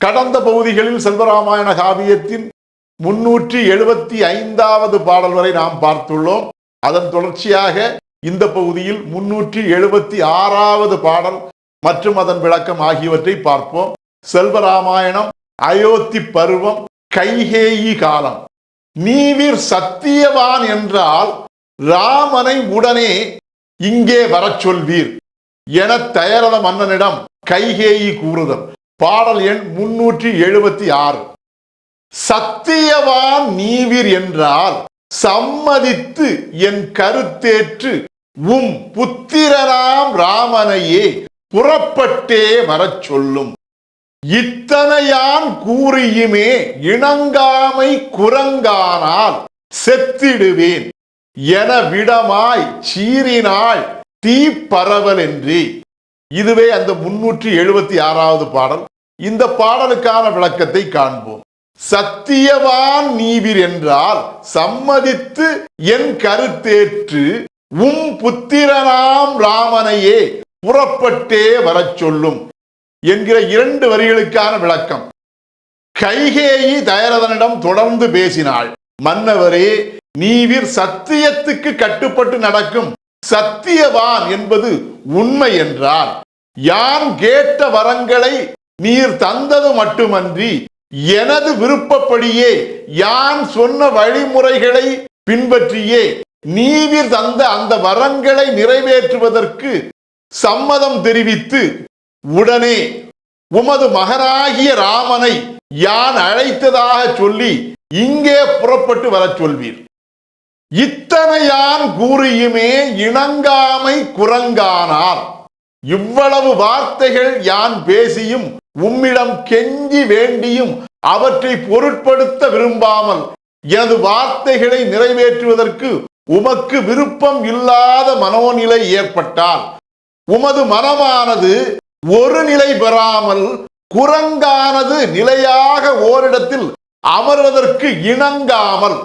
கடந்த பகுதிகளில் செல்வராமாயண காவியத்தின் முன்னூற்றி எழுபத்தி ஐந்தாவது பாடல் வரை நாம் பார்த்துள்ளோம். அதன் தொடர்ச்சியாக இந்த பகுதியில் முன்னூற்றி எழுபத்தி ஆறாவது பாடல் மற்றும் அதன் விளக்கம் ஆகியவற்றை பார்ப்போம். செல்வராமாயணம் அயோத்தி பருவம் கைகேயி காலம். நீவிர் சத்தியவான் என்றால் ராமனை உடனே இங்கே வரச் சொல்வீர். என தயரத மன்னனிடம் கைகேயி கூறுதல். பாடல் எண் முன்னூற்றி எழுபத்தி ஆறு சத்தியவான் நீவிர் என்றால் சம்மதித்து என் கருத்தேற்று உம் புத்திரராம் ராமனையே புறப்பட்டே வரச் சொல்லும். இத்தனையான் கூறியுமே இணங்காமை குரங்கானால் செத்திடுவேன். என விடமாய் சீறினாள் தீ என்றே இதுவே அந்த முன்னூற்றி எழுபத்தி ஆறாவது பாடல். இந்த பாடலுக்கான விளக்கத்தை காண்போம். சத்தியவான் நீவிர் என்றால் சம்மதித்து என் கருத்தேற்று உம் புத்திரனாம் ராமனையே புறப்பட்டே வரச் சொல்லும் என்கிற இரண்டு வரிகளுக்கான விளக்கம். கைகேயி தயரதனிடம் தொடர்ந்து பேசினாள். மன்னவரே நீவிர் சத்தியத்துக்கு கட்டுப்பட்டு நடக்கும் சத்தியவான் என்பது உண்மை என்றால் யான் கேட்ட வரங்களை நீர் தந்தது மட்டுமன்றி எனது விருப்பப்படியே யான் சொன்ன வழிமுறைகளை பின்பற்றியே நீவிர் தந்த அந்த வரங்களை நிறைவேற்றுவதற்கு சம்மதம் தெரிவித்து உடனே உமது மகனாகிய ராமனை யான் அழைத்ததாக சொல்லி இங்கே புறப்பட்டு வரச் சொல்வீர். இத்தனையான் கூறியுமே இணங்காமை குரங்கானார். இவ்வளவு வார்த்தைகள் யான் பேசியும் உம்மிடம் கெஞ்சி வேண்டியும் அவற்றை பொருட்படுத்த விரும்பாமல் எனது வார்த்தைகளை நிறைவேற்றுவதற்கு உமக்கு விருப்பம் இல்லாத மனோநிலை ஏற்பட்டால் உமது மனமானது ஒரு நிலை பெறாமல் குரங்கானது நிலையாக ஓரிடத்தில் அமர்வதற்கு இணங்காமல்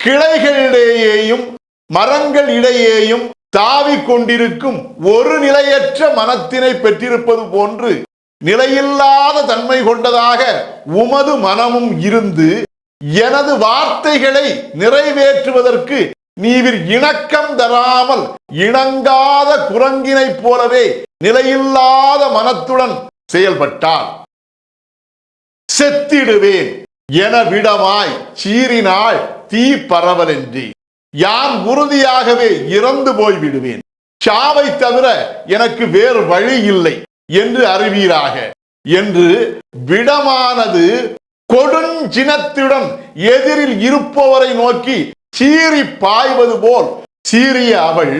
கிளைகளிடையேயும் மரங்கள் இடையேயும் தாவிக் கொண்டிருக்கும் ஒரு நிலையற்ற மனத்தினை பெற்றிருப்பது போன்று நிலையில்லாத தன்மை கொண்டதாக உமது மனமும் இருந்து எனது வார்த்தைகளை நிறைவேற்றுவதற்கு நீவிர் இணக்கம் தராமல் இணங்காத குரங்கினைப் போலவே நிலையில்லாத மனத்துடன் செயல்பட்டார் செத்திடுவேன் என விடமாய் சீறினாள் தீ பரவலென்றி யான் உறுதியாகவே இறந்து போய் விடுவேன் சாவை தவிர எனக்கு வேறு வழி இல்லை என்று அறிவீராக. என்று விடமானது கொடுஞ்சினத்துடன் எதிரில் இருப்பவரை நோக்கி சீறி பாய்வது போல் சீறிய அவள்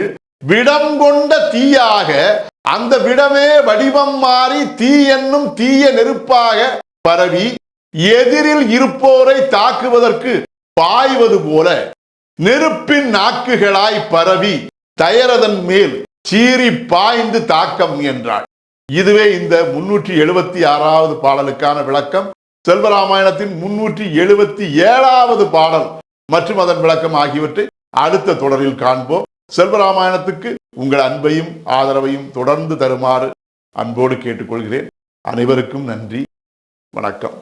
விடம் கொண்ட தீயாக அந்த விடமே வடிவம் மாறி தீ என்னும் தீய நெருப்பாக பரவி எதிரில் இருப்போரை தாக்குவதற்கு பாய்வது போல நெருப்பின் நாக்குகளாய் பரவி தயரதன் மேல் சீறி பாய்ந்து தாக்கம் என்றாள் இதுவே இந்த முன்னூற்றி எழுபத்தி ஆறாவது பாடலுக்கான விளக்கம். செல்வராமாயணத்தின் முன்னூற்றி எழுபத்தி ஏழாவது பாடல் மற்றும் அதன் விளக்கம் ஆகியவற்றை அடுத்த தொடரில் காண்போம். செல்வராமாயணத்துக்கு உங்கள் அன்பையும் ஆதரவையும் தொடர்ந்து தருமாறு அன்போடு கேட்டுக்கொள்கிறேன். அனைவருக்கும் நன்றி. வணக்கம்.